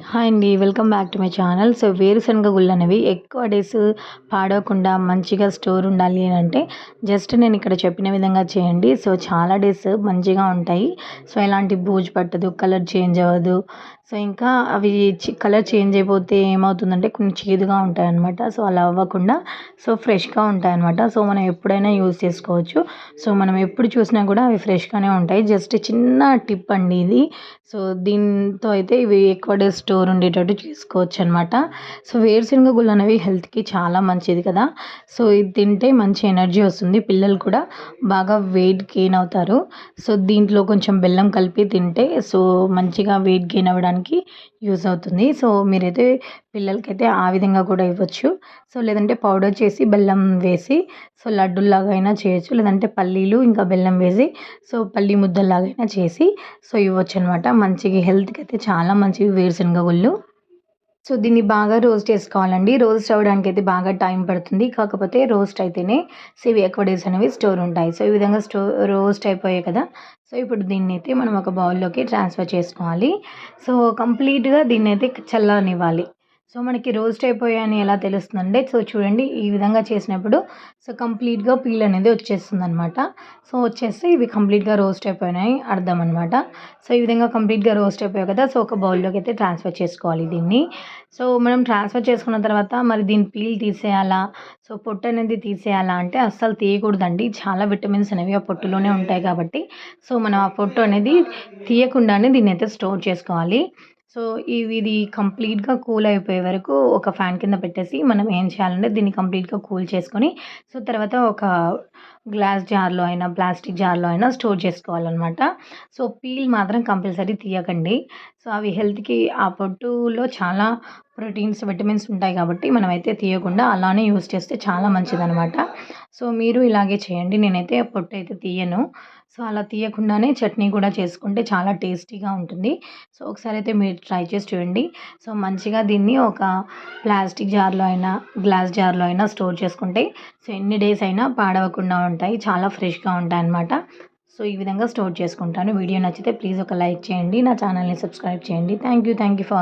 Hi అండి welcome back to my channel so వేరుశనగ గుళ్ళు అనేవి ఎక్కువ డేస్ పాడవకుండా మంచిగా స్టోర్ ఉండాలి అని అంటే జస్ట్ నేను ఇక్కడ చెప్పిన విధంగా చేయండి. సో చాలా డేస్ మంచిగా ఉంటాయి. సో ఎలాంటి బూజు పట్టదు కలర్ చేంజ్ అవ్వదు. సో ఇంకా అవి కలర్ చేంజ్ అయిపోతే ఏమవుతుందంటే కొన్ని చేదుగా ఉంటాయి అన్నమాట సో అలా అవ్వకుండా సో ఫ్రెష్గా ఉంటాయి అన్నమాట సో మనం ఎప్పుడైనా యూస్ చేసుకోవచ్చు. సో మనం ఎప్పుడు చూసినా కూడా అవి ఫ్రెష్గానే ఉంటాయి. జస్ట్ చిన్న టిప్ అండి ఇది. సో దీంతో అయితే ఇవి ఎక్కువ డేస్ స్టోర్ ఉండేటట్టు చేసుకోవచ్చు అనమాట సో వేరుశనగ గుళ్ళు అనేవి హెల్త్కి చాలా మంచిది కదా. సో ఇది తింటే మంచి ఎనర్జీ వస్తుంది. పిల్లలు కూడా బాగా వెయిట్ గెయిన్ అవుతారు. సో దీంట్లో కొంచెం బెల్లం కలిపి తింటే సో మంచిగా వెయిట్ గెయిన్ అవ్వడానికి యూస్ అవుతుంది. సో మీరైతే పిల్లలకైతే ఆ విధంగా కూడా ఇవ్వచ్చు. సో లేదంటే పౌడర్ చేసి బెల్లం వేసి సో లడ్డులాగా అయినా చేయొచ్చు. లేదంటే పల్లీలు ఇంకా బెల్లం వేసి సో పల్లీ ముద్దలాగా అయినా చేసి సో ఇవ్వచ్చు అనమాట మంచిగా హెల్త్కి అయితే చాలా మంచివి వేరుశనగ గుళ్ళు. సో దీన్ని బాగా రోస్ట్ చేసుకోవాలండి. రోస్ట్ అవ్వడానికి అయితే బాగా టైం పడుతుంది. కాకపోతే రోస్ట్ అయితేనే సో ఎక్కువ డేస్ అనేవి స్టోర్ ఉంటాయి. సో ఈ విధంగా స్టో రోస్ట్ అయిపోయాయి కదా. సో ఇప్పుడు దీన్ని అయితే మనం ఒక బౌల్లోకి ట్రాన్స్ఫర్ చేసుకోవాలి. సో కంప్లీట్గా దీన్ని అయితే చల్లనివ్వాలి సో మనకి రోస్ట్ అయిపోయాయని ఎలా తెలుస్తుందంటే సో చూడండి ఈ విధంగా చేసినప్పుడు సో కంప్లీట్గా పీల్ అనేది వచ్చేస్తుంది అనమాట సో వచ్చేస్తే ఇవి కంప్లీట్గా రోస్ట్ అయిపోయినాయి అర్థం అనమాట సో ఈ విధంగా కంప్లీట్గా రోస్ట్ అయిపోయాయి కదా సో ఒక బౌల్లోకి అయితే ట్రాన్స్ఫర్ చేసుకోవాలి దీన్ని. సో మనం ట్రాన్స్ఫర్ చేసుకున్న తర్వాత మరి దీన్ని పీల్ తీసేయాలా? సో పొట్టు అనేది తీసేయాలా అంటే అస్సలు తీయకూడదండి. చాలా విటమిన్స్ అనేవి ఆ పొట్టులోనే ఉంటాయి కాబట్టి సో మనం ఆ పొట్టు అనేది తీయకుండానే దీన్ని అయితే స్టోర్ చేసుకోవాలి. సో ఇవి ఇది కంప్లీట్గా కూల్ అయిపోయే వరకు ఒక ఫ్యాన్ కింద పెట్టేసి మనం ఏం చేయాలంటే దీన్ని కంప్లీట్గా కూల్ చేసుకొని సో తర్వాత ఒక గ్లాస్ జార్లో అయినా ప్లాస్టిక్ జార్లో అయినా స్టోర్ చేసుకోవాలన్నమాట. సో పీల్ మాత్రం కంపల్సరీ తీయకండి. సో అవి హెల్త్కి ఆ పొట్టులో చాలా ప్రోటీన్స్ విటమిన్స్ ఉంటాయి కాబట్టి మనమైతే తీయకుండా అలానే యూస్ చేస్తే చాలా మంచిదనమాట సో మీరు ఇలాగే చేయండి. నేనైతే పొట్టు అయితే తీయను. సో అలా తీయకుండానే చట్నీ కూడా చేసుకుంటే చాలా టేస్టీగా ఉంటుంది. సో ఒకసారి అయితే మీరు ట్రై చేసి చూడండి. సో మంచిగా దీన్ని ఒక ప్లాస్టిక్ జార్లో అయినా గ్లాస్ జార్లో అయినా స్టోర్ చేసుకుంటే సో ఎన్ని డేస్ అయినా పాడవకుండా ఉంటాయి. చాలా ఫ్రెష్గా ఉంటాయి అన్నమాట సో ఈ విధంగా స్టోర్ చేసుకుంటాను. వీడియో నచ్చితే ప్లీజ్ ఒక లైక్ చేయండి. నా ఛానల్ని సబ్స్క్రైబ్ చేయండి. Thank you. Thank you for